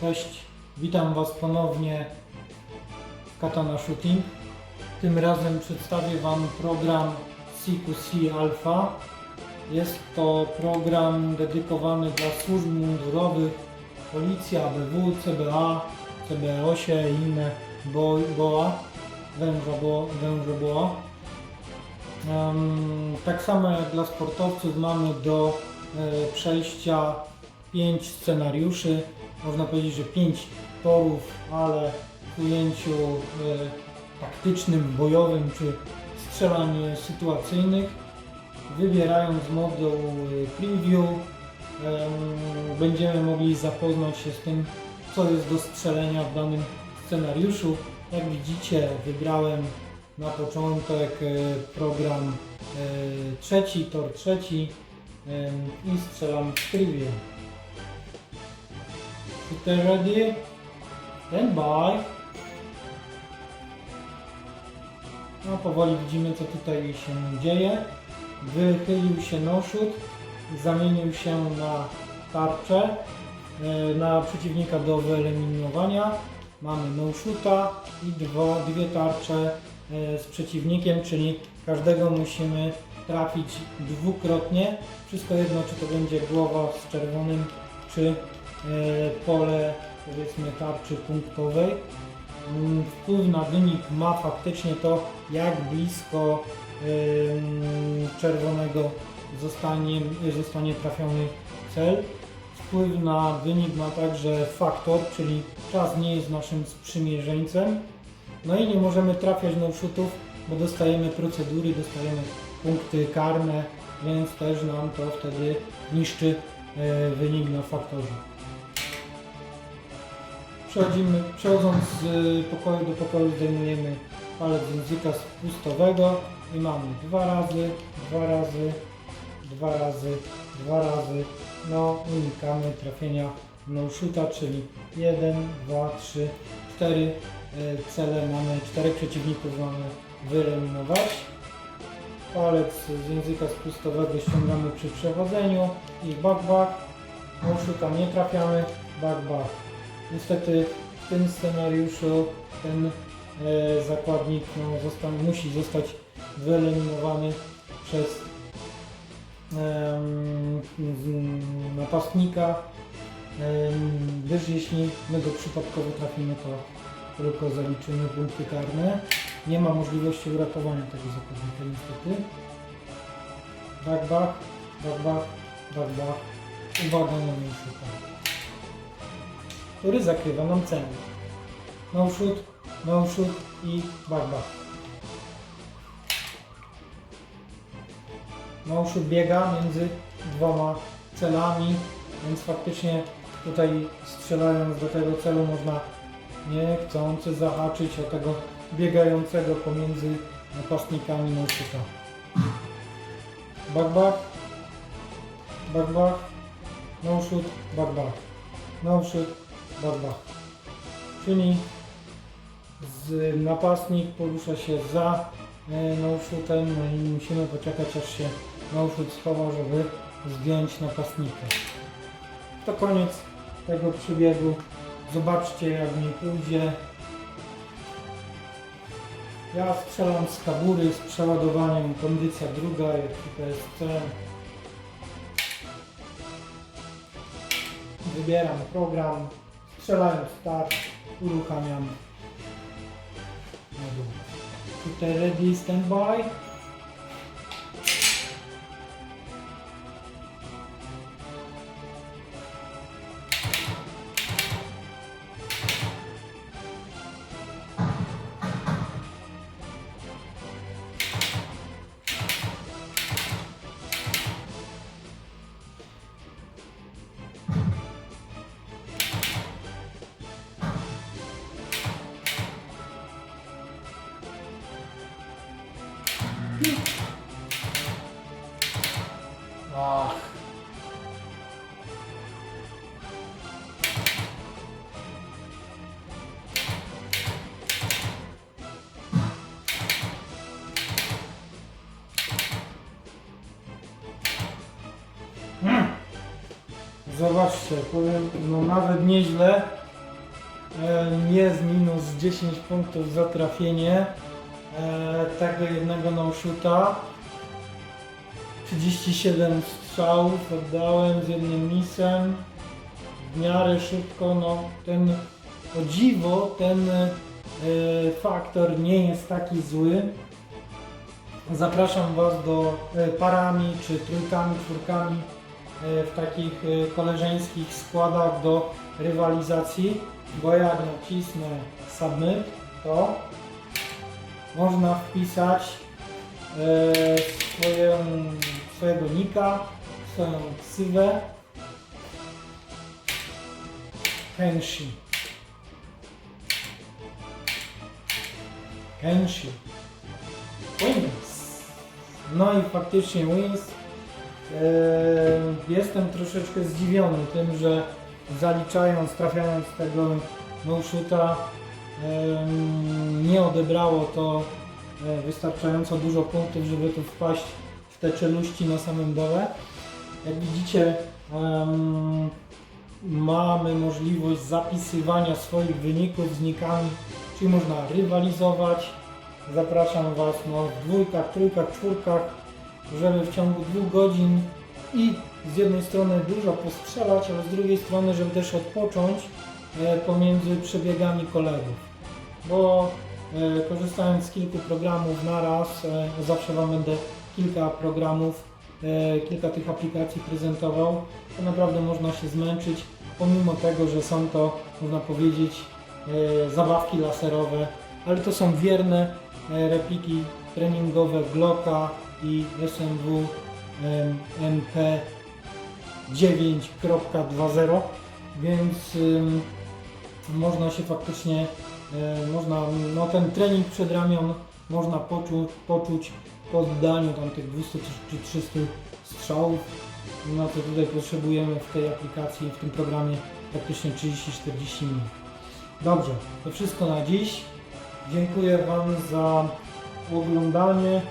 Cześć, witam Was ponownie w Katana Shooting. Tym razem przedstawię Wam program CQC Alpha. Jest to program dedykowany dla służb mundurowych, Policja, ABW, CBA, CBOsie i inne bo, BOA, węża, bo, węże BOA. Em, tak samo jak dla sportowców mamy do e, przejścia 5 scenariuszy, można powiedzieć, że 5 torów, ale w ujęciu e, taktycznym, bojowym czy strzelań sytuacyjnych. Wybierając moduł e, preview em, będziemy mogli zapoznać się z tym, co jest do strzelenia w danym scenariuszu. Jak widzicie, wybrałem na początek e, program e, trzeci, tor trzeci i strzelam w preview. Shooter ready? Stand by. No powoli widzimy co tutaj się dzieje. Wychylił się noszut, zamienił się na tarczę, e, na przeciwnika do wyeliminowania. Mamy no shoota i dwa, dwie tarcze e, z przeciwnikiem, czyli każdego musimy trafić dwukrotnie. Wszystko jedno, czy to będzie głowa z czerwonym, czy pole powiedzmy tarczy punktowej. Mm, Wpływ na wynik ma faktycznie to, jak blisko em, czerwonego zostanie, zostanie trafiony cel. Wpływ na wynik ma także faktor, czyli czas nie jest naszym sprzymierzeńcem. No i nie możemy trafiać no shootów, bo dostajemy procedury, dostajemy punkty karne, więc też nam to wtedy niszczy e, wynik na faktorze. Przechodzimy, przechodząc z pokoju do pokoju zdejmujemy palec języka spustowego i mamy dwa razy, dwa razy, dwa razy, dwa razy. No unikamy trafienia no shoota, czyli 1, 2, 3, 4 cele mamy, czterech przeciwników mamy wyeliminować. Palec z języka spustowego ściągamy przy przechodzeniu i back back. No shoota nie trafiamy, back back. Niestety w tym scenariuszu ten e, zakładnik no, został, musi zostać wyeliminowany przez napastnika, gdyż jeśli my go przypadkowo trafimy, to tylko zaliczymy punkty karne. Nie ma możliwości uratowania tego zakładnika niestety. Back, back back. Uwaga na mniejszy który zakrywa nam cenę. No shoot, no shoot i back back. No shoot biega między dwoma celami, więc faktycznie tutaj strzelając do tego celu można niechcący zahaczyć o tego biegającego pomiędzy napastnikami no back, back back, no shoot, back, no shoot, Barba. Czyli z, napastnik porusza się za e, no-shootem no i musimy poczekać aż się no-shoot schowa, żeby zdjąć napastnika. To koniec tego przebiegu. Zobaczcie jak mi pójdzie. Ja strzelam z kabury z przeładowaniem kondycja druga, jak PSC. Wybieram program, strzelając start, uruchamiam na dół. Tutaj ready, stand Ach. Hmm. Zobaczcie, powiem, no nawet nieźle, E, Jest minus 10 punktów za trafienie tego jednego no-shoota. 37 strzałów oddałem z jednym misem. W miarę szybko, no ten o dziwo, ten e, faktor nie jest taki zły. Zapraszam Was do e, parami czy trójkami, czwórkami e, w takich e, koleżeńskich składach do rywalizacji, bo jak nacisnę submit, to można wpisać e, swoją, swojego nika, swoją ksywę Kenshi. Kenshi. Wins. No i faktycznie wins. Eee, jestem troszeczkę zdziwiony tym, że zaliczając, trafiając tego no nie odebrało to e, wystarczająco dużo punktów, żeby tu wpaść w te czeluści na samym dole. Jak widzicie, mamy możliwość zapisywania swoich wyników z nikami, czyli można rywalizować. Zapraszam Was no, w dwójkach, trójkach, czwórkach, żeby w ciągu dwóch godzin i z jednej strony dużo postrzelać, ale z drugiej strony, żeby też odpocząć pomiędzy przebiegami kolegów. Bo e, korzystając z kilku programów na raz, e, zawsze Wam będę kilka programów, e, kilka tych aplikacji prezentował, to naprawdę można się zmęczyć, pomimo tego, że są to, można powiedzieć, e, zabawki laserowe, ale to są wierne e, repliki treningowe Glocka i SMW MP 9.2.0, więc można się faktycznie, e, można, no ten trening przed ramion można poczuć, poczuć po oddaniu tam tych 200 czy 300 strzałów. No to tutaj potrzebujemy w tej aplikacji, w tym programie praktycznie 30-40 minut. Dobrze, to wszystko na dziś. Dziękuję Wam za oglądanie.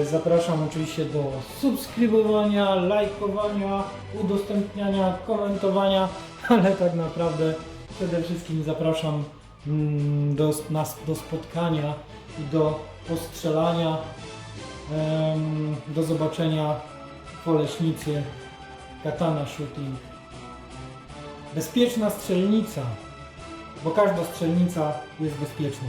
E, Zapraszam oczywiście do subskrybowania, lajkowania, udostępniania, komentowania, ale tak naprawdę przede wszystkim zapraszam mm, do, nas, do spotkania i do postrzelania, do zobaczenia w Oleśnicy Katana Shooting. Bezpieczna strzelnica, bo każda strzelnica jest bezpieczna.